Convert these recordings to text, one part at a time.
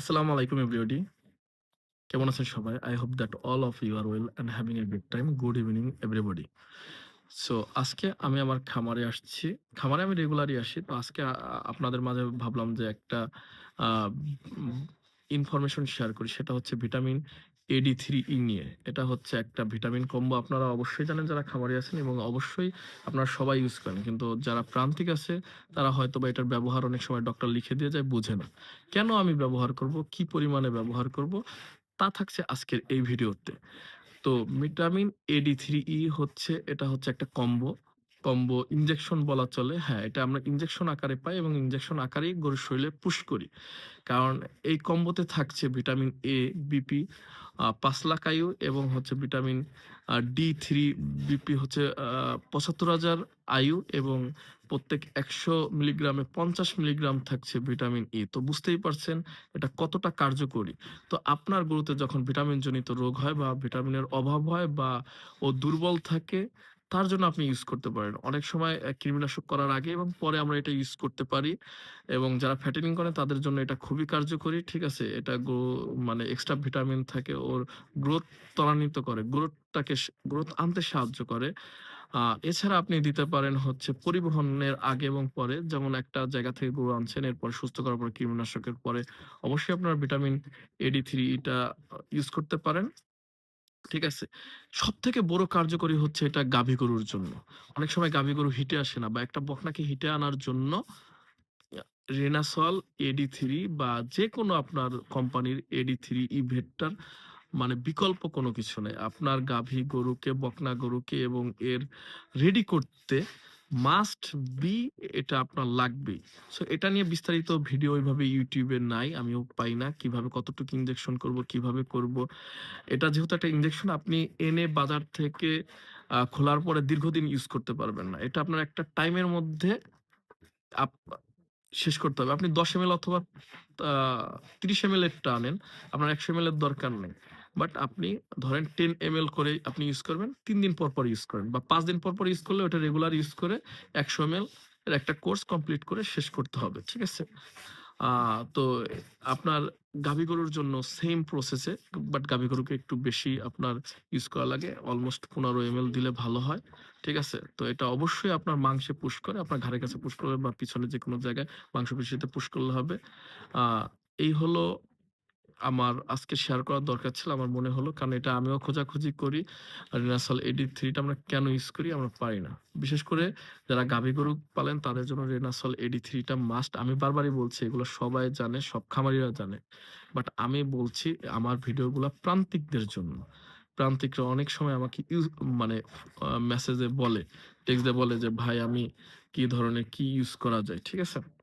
আসসালামু আলাইকুম এভরিবডি। কেমন আছেন সবাই? I hope that all of you are well and having a good time good evening everybody so আজকে আমি আমার খামারে আসছি। খামারে আমি রেগুলারই আসি। তো আজকে আপনাদের মাঝে ভাবলাম যে একটা ইনফরমেশন শেয়ার করি। সেটা হচ্ছে ভিটামিন AD3E নিয়ে। এটা হচ্ছে একটা ভিটামিন কম্বো আপনারা অবশ্যই জানেন যারা খামারি আছেন এবং অবশ্যই আপনারা সবাই ইউজ করেন। কিন্তু যারা প্রান্তিক আছে, তারা হয়তো বা এটার ব্যবহার অনেক সময় ডক্টর লিখে দিয়ে যায়, বুঝে না। কেন আমি ব্যবহার করব? কি পরিমাণে ব্যবহার করব? তা থাকছে আজকের এই ভিডিওতে। তো ভিটামিন এডি থ্রি ই হচ্ছে, এটা হচ্ছে একটা কম্বো। কম্বো ইনজেকশন বলা চলে। হ্যাঁ, এটা আমরা ইনজেকশন আকারে পাই এবং ইনজেকশন আকারেই গরুর শরীরে পুশ করি। কারণ এই কম্বোতে থাকছে ভিটামিন এ বিপি আ ৫ আয়ু এবং হচ্ছে ভিটামিন ডি থ্রি বিপি হচ্ছে পঁচাত্তর হাজার আয়ু এবং প্রত্যেক ১০০ মিলিগ্রামে ৫০ মিলিগ্রাম থাকছে ভিটামিন E। তো বুঝতেই পারছেন এটা কতটা কার্যকরী। তো আপনার গরুতে যখন ভিটামিনজনিত রোগ হয় বা ভিটামিনের অভাব হয় বা ও দুর্বল থাকে তার জন্য আপনি ইউজ করতে পারেন। অনেক সময় কৃমিনাশক করার আগে এবং পরে আমরা এটা ইউজ করতে পারি এবং যারা ফ্যাটেনিং করে তাদের জন্য এটা খুবই কার্যকরী। ঠিক আছে? এটা মানে এক্সট্রা ভিটামিন থাকে, ওর গ্রোথ ত্বরান্বিত করে। গ্রোথটাকে গ্রোথ আনতে সাহায্য করে। এছাড়া আপনি দিতে পারেন হচ্ছে পরিবহনের আগে এবং পরে, যেমন একটা জায়গা থেকে গরু আনছেন, এরপর সুস্থ করার পরে কৃমিনাশকের পরে অবশ্যই আপনার ভিটামিন AD3 থ্রি এটা ইউজ করতে পারেন। ঠিক আছে? সবথেকে বড় কার্যকরী হচ্ছে এটা গাভী গরুর জন্য। অনেক সময় গাভী গরু হিটে আসে না বা একটা বকনাকে হিটে আনার জন্য রেনাসল এডি থ্রি বা যে কোনো আপনার কোম্পানির এডি থ্রি ইভেটটার মানে বিকল্প কোনো কিছু নেই আপনার গাভী গরুকে, বকনা গরুকে এবং এর রেডি করতে মাস্ট বি এটা আপনার লাগবেই। সো এটা নিয়ে বিস্তারিত ভিডিও ওইভাবে ইউটিউবে নাই। আমিও পাই না। কীভাবে কতটুকু ইনজেকশন করব, কীভাবে করব। এটা যেহেতু একটা ইনজেকশন আপনি এনে বাজার থেকে খোলার পরে দীর্ঘদিন ইউজ করতে পারবেন না। এটা আপনার একটা টাইমের মধ্যে শেষ করতে হবে। আপনি ১০ এমএল অথবা আ ৩০ এমএল এরটা আনেন। আপনার ১০০ এমএল এর দরকার নেই। বাট আপনি ধরেন 10 এমএল করে আপনি ইউজ করবেন। তিন দিন পর, পর ইউজ করেন বা পাঁচ দিন পর, পর ইউজ করলে ওটা রেগুলার ইউজ করে ১০০ এমএল এর একটা কোর্স কমপ্লিট করে শেষ করতে হবে। ঠিক আছে? তো আপনার গাভী গরুর জন্য সেম প্রসেসে বাট গাভী গরুকে একটু বেশি আপনার ইউজ করা লাগে। অলমোস্ট ১৫ এমএল দিলে ভালো হয়। ঠিক আছে? তো এটা অবশ্যই আপনার মাংসে পুশ করে, আপনার ঘাড়ের কাছে পুশ করবে বা পিছনে যে কোনো জায়গায় মাংসপেশিতে পুশ করলে হবে। এই হলো আমার আজকে শেয়ার করার দরকার ছিল। আমার মনে হলো কারণ এটা আমিও খোঁজাখুঁজি করি। রেনাসল এডি থ্রিটা আমরা কেন ইউজ করি? আমরা পারি না। বিশেষ করে যারা গাভী গরু পালেন তাদের জন্য রেনাসল এডি থ্রিটা মাস্ট। আমি বারবারই বলছি এগুলো সবাই জানে, সব খামারিরা জানে। বাট আমি বলছি আমার ভিডিওগুলো প্রান্তিকদের জন্য। প্রান্তিকরা অনেক সময় আমাকে ইউজ মানে মেসেজে বলে, টেক্সট বলে যে, "ভাই আমি কি ধরনের কি ইউজ করা যায়?" ঠিক আছে?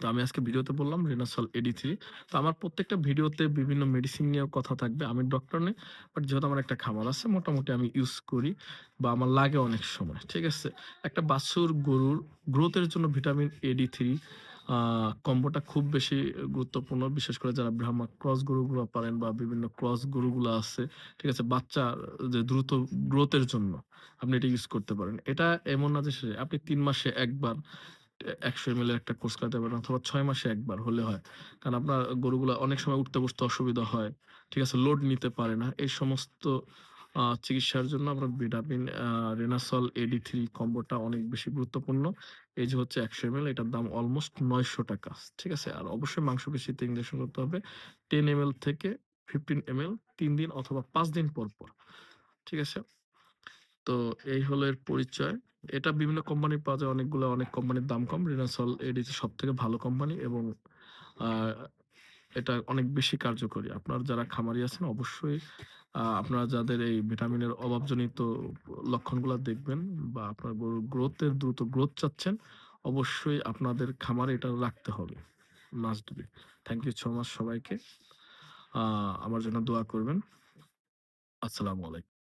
তো আমি আজকে ভিডিওতে বললাম রেনাসল AD3 তো আমার প্রত্যেকটা ভিডিওতে বিভিন্ন মেডিসিন নিয়েও কথা থাকবে। আমি ডক্টর নই। বাট যেহেতু আমার একটা খামার আছে, মোটামুটি আমি ইউজ করি বা আমার লাগে অনেক সময়। ঠিক আছে? একটা বাছুর গরুর গ্রোথের জন্য ভিটামিন AD3 থ্রি কম্বোটা খুব বেশি গুরুত্বপূর্ণ। বিশেষ করে যারা ব্রাহ্মা ক্রস গরুগুলো পারেন বা বিভিন্ন ক্রস গরুগুলো আছে। ঠিক আছে? বাচ্চা, যে দ্রুত গ্রোথের জন্য আপনি এটা ইউজ করতে পারেন। এটা এমন না যে আপনি তিন মাসে ১ বার এ ১০০ এমএল এর একটা কোর্স করাতে পারেন অথবা ছয় মাসে একবার হলে হয়। কারণ আপনার গরুগুলো অনেক সময় উঠতে বসতে অসুবিধা হয়। ঠিক আছে? লোড নিতে পারে না। এই সমস্ত চিকিৎসার জন্য আপনার ভিটামিন রেনাসল এডি থ্রি কম্বোটা অনেক বেশি গুরুত্বপূর্ণ। এই যে হচ্ছে ১০০ এমএল এটার দাম অলমোস্ট ৳৯০০ ঠিক আছে? আর অবশ্যই মাংসপেশিতে ইনজেকশন করতে হবে। 10 এমএল থেকে 15 এমএল তিন দিন অথবা পাঁচ দিন পর, পর। ঠিক আছে? তো এই হলো এর পরিচয়। এটা বিভিন্ন কোম্পানির পাওয়া যায় অনেকগুলা অনেক কোম্পানির দাম কম। রেনাসল AD3 সবথেকে ভালো কোম্পানি এবং এটা অনেক বেশি কার্যকরী। আপনার যারা খামারি আছেন অবশ্যই আপনারা যাদের এই ভিটামিনের অভাবজনিত লক্ষণগুলা দেখবেন বা আপনার গরুর গ্রোথ এর দ্রুত গ্রোথ চাচ্ছেন, অবশ্যই আপনাদের খামারে এটা রাখতে হবে। Must be. Thank you so much সবাইকে। আমার জন্য দোয়া করবেন। আসসালামু আলাইকুম।